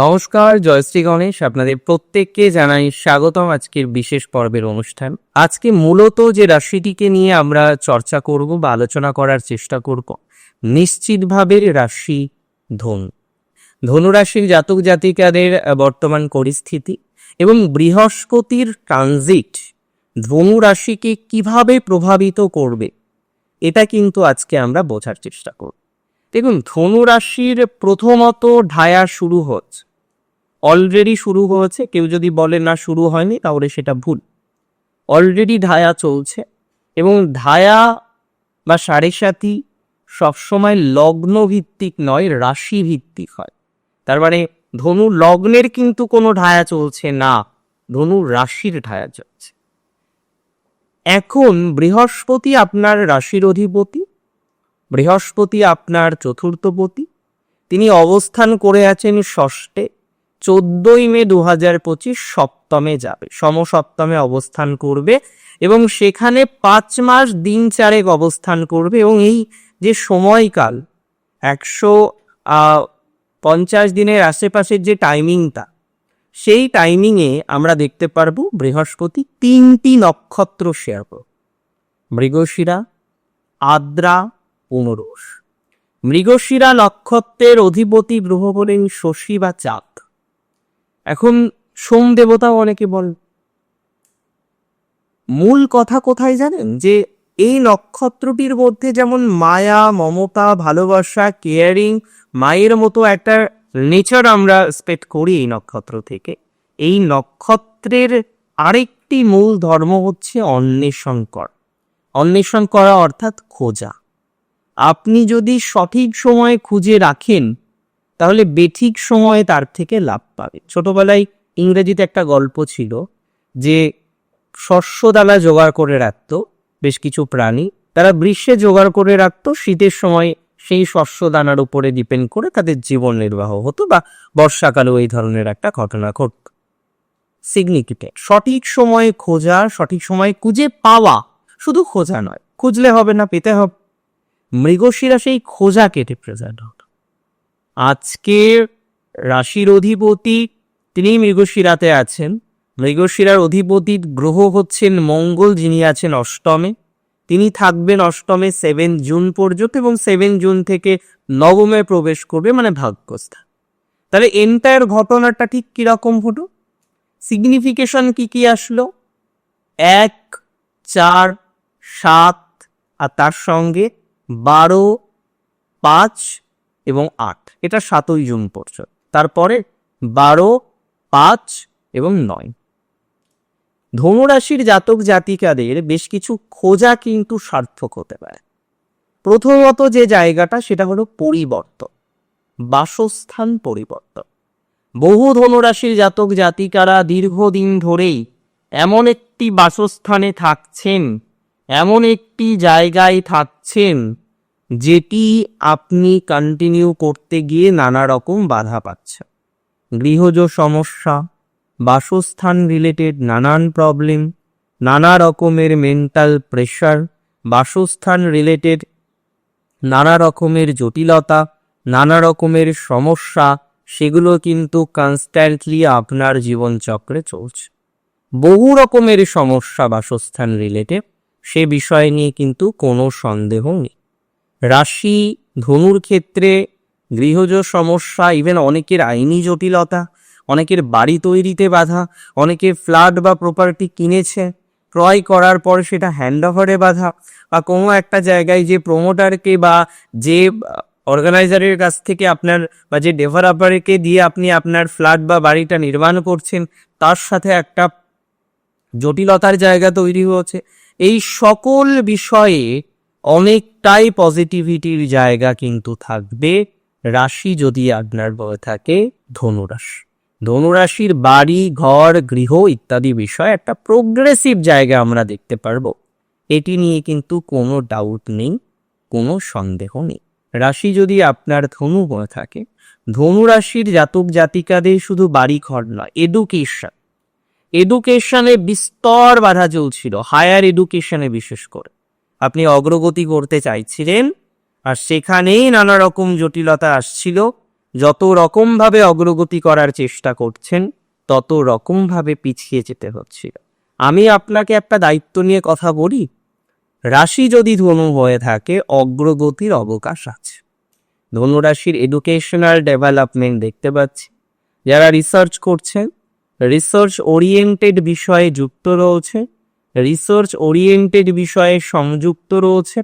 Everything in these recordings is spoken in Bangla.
নমস্কার জয়শ্রী গণেশ। আপনাদের প্রত্যেককে জানাই স্বাগতম আজকের বিশেষ পর্বের অনুষ্ঠান। আজকে মূলত যে রাশিটিকে নিয়ে আমরা চর্চা করব বা আলোচনা করার চেষ্টা করব, নিশ্চিতভাবে রাশি ধনু। ধনুরাশির জাতক জাতিকাদের বর্তমান পরিস্থিতি এবং বৃহস্পতির ট্রানজিট ধনু রাশিকে কীভাবে প্রভাবিত করবে, এটা কিন্তু আজকে আমরা বোঝার চেষ্টা করব। দেখুন, ধনু রাশির প্রথমত ঢায়া শুরু হচ্ছে। অলরেডি শুরু হয়েছে, কেউ যদি বলে না শুরু হয়নি, তাহলে সেটা ভুল। অলরেডি ঢায়া চলছে, এবং ধায়া বা সাড়ে সাথী সবসময় লগ্ন ভিত্তিক নয় রাশি ভিত্তিক হয়। তার মানে ধনু লগ্নের কিন্তু কোনো ঢায়া চলছে না, ধনু রাশির ঢায়া চলছে। এখন বৃহস্পতি আপনার রাশির অধিপতি, বৃহস্পতি আপনার চতুর্থপতি তিনি অবস্থান করে আছেন ষষ্ঠে। চোদ্দই মে দু হাজার পঁচিশ সপ্তমে যাবে। সমসপ্তমে অবস্থান করবে এবং সেখানে পাঁচ মাস দিন চারেক অবস্থান করবে এবং এই যে সময়কাল, একশো পঞ্চাশ দিনের আশেপাশের যে টাইমিংটা, সেই টাইমিংয়ে আমরা দেখতে পারব বৃহস্পতি তিনটি নক্ষত্র শেয়ার করবে। মৃগশিরা, আদ্রা, পুনরুষ। মৃগশিরা নক্ষত্রের অধিপতি গ্রহ বলেন শশী বা চাঁদ। এখন সোম দেবতাও অনেকে বল। মূল কথা কোথায় জানেন? যে এই নক্ষত্রটির মধ্যে যেমন মায়া, মমতা, ভালোবাসা, কেয়ারিং, মায়ের মতো একটা নেচার আমরা স্পেক্ট করি এই নক্ষত্র থেকে। এই নক্ষত্রের আরেকটি মূল ধর্ম হচ্ছে অন্বেষণ করা। অন্বেষণ করা অর্থাৎ খোঁজা। আপনি যদি সঠিক সময়ে খুঁজে রাখেন তাহলে বেঠিক সময়ে তার থেকে লাভ পাবে। ছোটবেলায় ইংরেজিতে একটা গল্প ছিল যে শস্য দানা জোগাড় করে রাখতো বেশ কিছু প্রাণী। তারা গ্রীষ্মে জোগাড় করে রাখতো, শীতের সময় সেই শস্য দানার উপরে ডিপেন্ড করে তাদের জীবন নির্বাহ হতো বা বর্ষাকালেও এই ধরনের একটা ঘটনা ঘটত। সিগনিফিকেন্ট সঠিক সময়ে খোঁজা, সঠিক সময়ে খুঁজে পাওয়া শুধু খোঁজা নয়, খুঁজলে হবে না, পেতে হবে। মৃগশিরা সেই খোঁজাকে রিপ্রেজেন্ট হতো আজকে রাশির অধিপতি তিনি মৃগশিরাতে আছেন। মৃগশিরার অধিপতি গ্রহ হচ্ছেন মঙ্গল, যিনি আছেন অষ্টমে। তিনি থাকবেন অষ্টমে সেভেন জুন পর্যন্ত এবং সেভেন জুন থেকে নবমে প্রবেশ করবে মানে ভাগ্যস্থান। তাহলে এন্টায়ার ঘটনাটা ঠিক কীরকম হলো? সিগনিফিকেশন কি কি আসলো? এক, চার, সাত, আর তার সঙ্গে বারো, পাঁচ এবং আট। এটা সাতই জুন পর্যন্ত তারপরে বারো, পাঁচ এবং নয়। ধনুরাশির জাতক জাতিকাদের বেশ কিছু খোঁজা কিন্তু সার্থক হতে পারে। প্রথমত যে জায়গাটা সেটা হলো পরিবর্তন, বাসস্থান পরিবর্তন। বহু ধনুরাশির জাতক জাতিকারা দীর্ঘদিন ধরেই এমন একটি বাসস্থানে থাকছেন, এমন একটি জায়গায় থাকছেন যেটি আপনি কন্টিনিউ করতে গিয়ে নানা রকম বাধা পাচ্ছেন গৃহজ সমস্যা, বাসস্থান রিলেটেড নানান প্রবলেম নানা রকমের মেন্টাল প্রেশার বাসস্থান রিলেটেড নানা রকমের জটিলতা, নানা রকমের সমস্যা, সেগুলো কিন্তু কনস্ট্যান্টলি আপনার জীবনচক্রে চলছে। বহু রকমের সমস্যা বাসস্থান রিলেটেড সে বিষয় নিয়ে কিন্তু কোনো সন্দেহ নেই। রাশি, ধনুর ক্ষেত্রে গৃহজ সমস্যা ইভেন অনেকের আইনি জটিলতা, অনেকের বাড়ি তৈরিতে বাধা, অনেকে ফ্ল্যাট বা প্রপার্টি কিনেছে, ক্রয় করার পর সেটা হ্যান্ড ওভারে বাধা, বা কোনো একটা জায়গায় যে প্রমোটারকে বা যে অর্গানাইজারের কাছ থেকে আপনার, বা যে ডেভেলপারকে দিয়ে আপনি আপনার ফ্ল্যাট বা বাড়িটা নির্মাণ করছেন, তার সাথে একটা জটিলতার জায়গা তৈরি হয়েছে। এই সকল বিষয়ে অনেকটাই পজিটিভিটির জায়গা কিন্তু থাকবে রাশি যদি আপনার বয়ে থাকে ধনুরাশি। ধনুরাশির বাড়ি, ঘর, গৃহ ইত্যাদি বিষয় একটা প্রোগ্রেসিভ জায়গা আমরা দেখতে পারব। এটি নিয়ে কিন্তু কোনো ডাউট নেই, কোনো সন্দেহ নেই। রাশি যদি আপনার ধনু হয়ে থাকে ধনু রাশির জাতক জাতিকাদের শুধু বাড়ি ঘর নয় এডুকেশন এডুকেশনে বিস্তর বাধা চলছিল হায়ার এডুকেশনে বিশেষ করে। আপনি অগ্রগতি করতে চাইছিলেন আর সেখানেই নানা রকম জটিলতা আসছিল। যত রকমভাবে অগ্রগতি করার চেষ্টা করছেন, তত রকমভাবে পিছিয়ে যেতে হচ্ছিল। আমি আপনাকে একটা দায়িত্ব নিয়ে কথা বলি। রাশি যদি ধনু হয়ে থাকে, অগ্রগতির অবকাশ আছে। ধনুরাশির এডুকেশনাল ডেভেলপমেন্ট দেখতে পাচ্ছি। যারা রিসার্চ করছেন রিসার্চ ওরিয়েন্টেড বিষয়ে যুক্ত রয়েছে রিসার্চ ওরিয়েন্টেড বিষয়ে সংযুক্ত রয়েছে।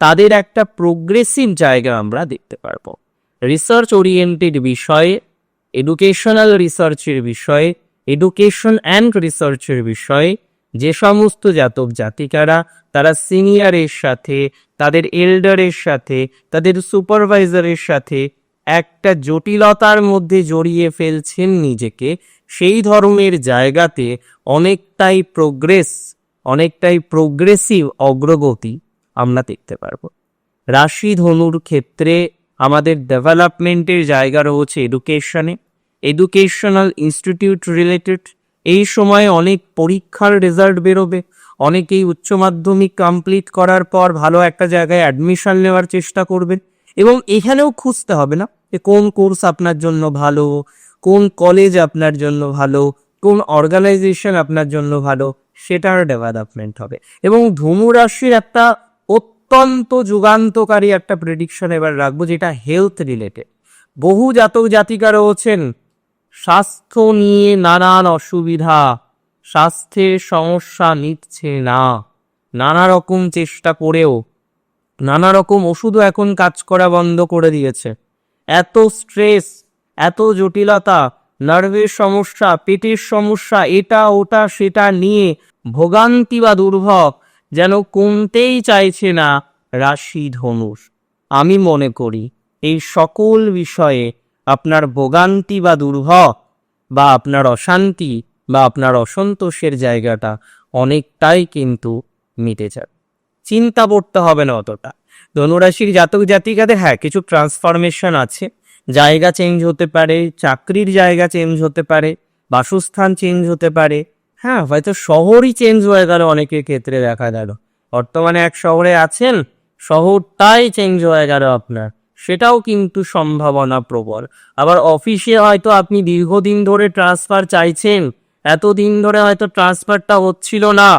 তাদের একটা প্রোগ্রেসিভ জায়গা আমরা দেখতে পারব। রিসার্চ ওরিয়েন্টেড বিষয়ে এডুকেশনাল রিসার্চের বিষয়ে এডুকেশন অ্যান্ড রিসার্চের বিষয়ে যে সমস্ত জাতক জাতিকারা, তারা সিনিয়রের সাথে, তাদের এল্ডারের সাথে, তাদের সুপারভাইজারের সাথে একটা জটিলতার মধ্যে জড়িয়ে ফেলছেন নিজেকে। সেই ধরনের জায়গাতে অনেকটাই প্রোগ্রেস অনেকটাই প্রোগ্রেসিভ অগ্রগতি আমরা দেখতে পারব। রাশি ধনুর ক্ষেত্রে আমাদের ডেভেলপমেন্টের জায়গা রয়েছে এডুকেশনে এডুকেশনাল ইনস্টিটিউট রিলেটেড এই সময়ে অনেক পরীক্ষার রেজাল্ট বেরোবে। অনেকেই উচ্চ মাধ্যমিক কমপ্লিট করার পর ভালো একটা জায়গায় অ্যাডমিশন নেওয়ার চেষ্টা করবে। এবং এখানেও খুঁজতে হবে না যে কোন কোর্স আপনার জন্য ভালো, কোন কলেজ আপনার জন্য ভালো, কোন অর্গানাইজেশন আপনার জন্য ভালো। সেটার ডেভেলপমেন্ট হবে। এবং ধনু রাশির একটা অত্যন্ত যুগান্তকারী একটা প্রেডিকশন এবার রাখব, যেটা হেলথ রিলেটেড বহু জাতক জাতিকা রয়েছেন স্বাস্থ্য নিয়ে নানান অসুবিধা, স্বাস্থ্যের সমস্যা নিচ্ছে না, নানা রকম চেষ্টা করেও, নানা রকম ওষুধও এখন কাজ করা বন্ধ করে দিয়েছে। এত স্ট্রেস এত জটিলতা নার্ভের সমস্যা, পেটের সমস্যা, এটা, ওটা, সেটা নিয়ে ভোগান্তি বা দুর্ভোগ যেন কমতেই চাইছে না রাশি ধনুষ আমি মনে করি, এই সকল বিষয়ে আপনার ভোগান্তি বা দুর্ভোগ বা আপনার অশান্তি বা আপনার অসন্তোষের জায়গাটা অনেকটাই কিন্তু মিটে যাবে চিন্তা করতে হবে না অতটা। ধনুরাশির জাতক জাতিকাদের হ্যাঁ কিছু ট্রান্সফরমেশন আছে। জায়গা চেঞ্জ হতে পারে, চাকরির জায়গা চেঞ্জ হতে পারে, বাসস্থান চেঞ্জ হতে পারে। হ্যাঁ হয়তো শহরই চেঞ্জ হয়ে গেল অনেকের ক্ষেত্রে দেখা গেল। বর্তমানে এক শহরে আছেন, শহরটাই চেঞ্জ হয়ে গেল আপনার। সেটাও কিন্তু সম্ভাবনা প্রবল আবার অফিসে হয়তো আপনি দীর্ঘদিন ধরে ট্রান্সফার চাইছেন, এতদিন ধরে হয়তো ট্রান্সফারটা হচ্ছিল না।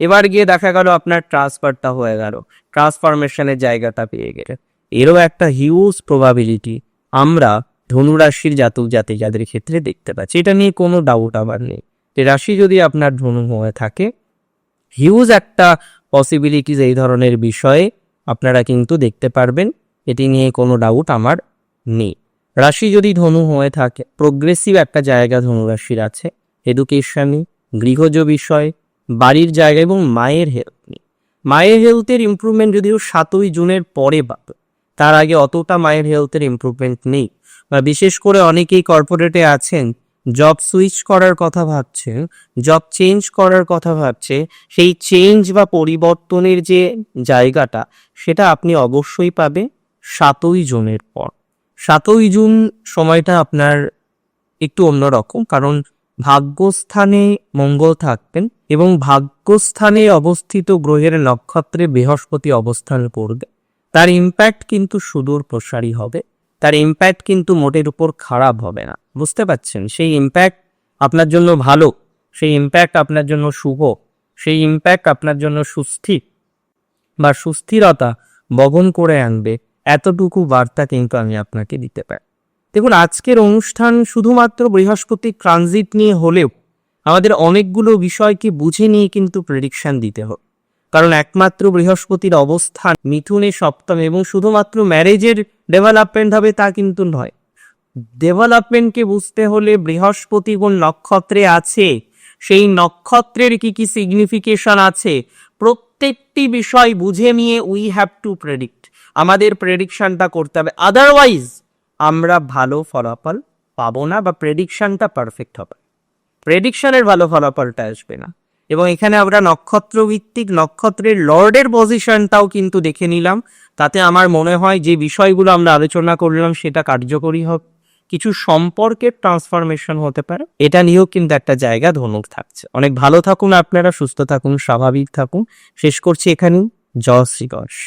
এবার গিয়ে দেখা গেল আপনার ট্রান্সফারটা হয়ে গেল। ট্রান্সফরমেশনের জায়গাটা পেয়ে গেলে এরও একটা হিউজ প্রবাবিলিটি আমরা ধনুরাশির জাতক জাতি যাদের ক্ষেত্রে দেখতে পাচ্ছি। এটা নিয়ে কোনো ডাউট আবার নেই। যে রাশি যদি আপনার ধনু হয়ে থাকে হিউজ একটা পসিবিলিটিস এই ধরনের বিষয়ে আপনারা কিন্তু দেখতে পারবেন। এটি নিয়ে কোনো ডাউট আমার নেই। রাশি যদি ধনু হয়ে থাকে প্রোগ্রেসিভ একটা জায়গা ধনুরাশির আছে এডুকেশনে গৃহজ বিষয়, বাড়ির জায়গা এবং মায়ের হেলথ নিয়ে। মায়ের হেলথের ইমপ্রুভমেন্ট যদিও সাতই জুনের পরে পাবে তার আগে অতটা মায়ের হেলথের ইমপ্রুভমেন্ট নেই। বা বিশেষ করে অনেকেই কর্পোরেটে আছেন জব সুইচ করার কথা ভাবছেন জব চেঞ্জ করার কথা ভাবছে, সেই চেঞ্জ বা পরিবর্তনের যে জায়গাটা, সেটা আপনি অবশ্যই পাবে সাতই জুনের পর। সাতই জুন সময়টা আপনার একটু অন্যরকম, কারণ ভাগ্যস্থানে মঙ্গল থাকবেন এবং ভাগ্যস্থানে অবস্থিত গ্রহের নক্ষত্রে বৃহস্পতি অবস্থান করবে। তার ইম্প্যাক্ট কিন্তু সুদূর প্রসারী হবে। তার ইম্প্যাক্ট কিন্তু মোটের উপর খারাপ হবে না। বুঝতে পারছেন? সেই ইম্প্যাক্ট আপনার জন্য ভালো, সেই ইম্প্যাক্ট আপনার জন্য শুভ, সেই ইম্প্যাক্ট আপনার জন্য সুস্থির বা সুস্থিরতা বহন করে আনবে, এতটুকু বার্তা কিন্তু আমি আপনাকে দিতে পারি। দেখুন, আজকের অনুষ্ঠান শুধুমাত্র বৃহস্পতি ট্রানজিট নিয়ে হলেও আমাদের অনেকগুলো বিষয়কে বুঝে নিয়ে কিন্তু প্রেডিকশন দিতে হবে। কারণ একমাত্র বৃহস্পতির অবস্থান মিথুনে সপ্তম এবং শুধুমাত্র ম্যারেজের ডেভেলপমেন্ট হবে তা কিন্তু নয়। ডেভেলপমেন্টকে বুঝতে হলে বৃহস্পতি কোন নক্ষত্রে আছে, সেই নক্ষত্রের কি কি সিগনিফিকেশন আছে, প্রত্যেকটি বিষয় বুঝে নিয়ে উই হ্যাভ টু প্রেডিক্ট আমাদের প্রেডিকশনটা করতে হবে আদারওয়াইজ আমরা ভালো ফলাফল পাবো না বা প্রেডিকশনটা পারফেক্ট হবে। প্রেডিকশনের ভালো ফলাফলটা আসবে না। এবং এখানে আমরা নক্ষত্র ভিত্তিক নক্ষত্রের লর্ডের পজিশনটাও কিন্তু দেখে নিলাম। তাতে আমার মনে হয় যে বিষয়গুলো আমরা আলোচনা করলাম, সেটা কার্যকরী হবে। কিছু সম্পর্কের ট্রান্সফরমেশন হতে পারে। এটা নিয়েও কিন্তু একটা জায়গা ধনুক থাকছে। অনেক ভালো থাকুন আপনারা, সুস্থ থাকুন, স্বাভাবিক থাকুন। শেষ করছি এখানেই। জয় শ্রী গণেশ।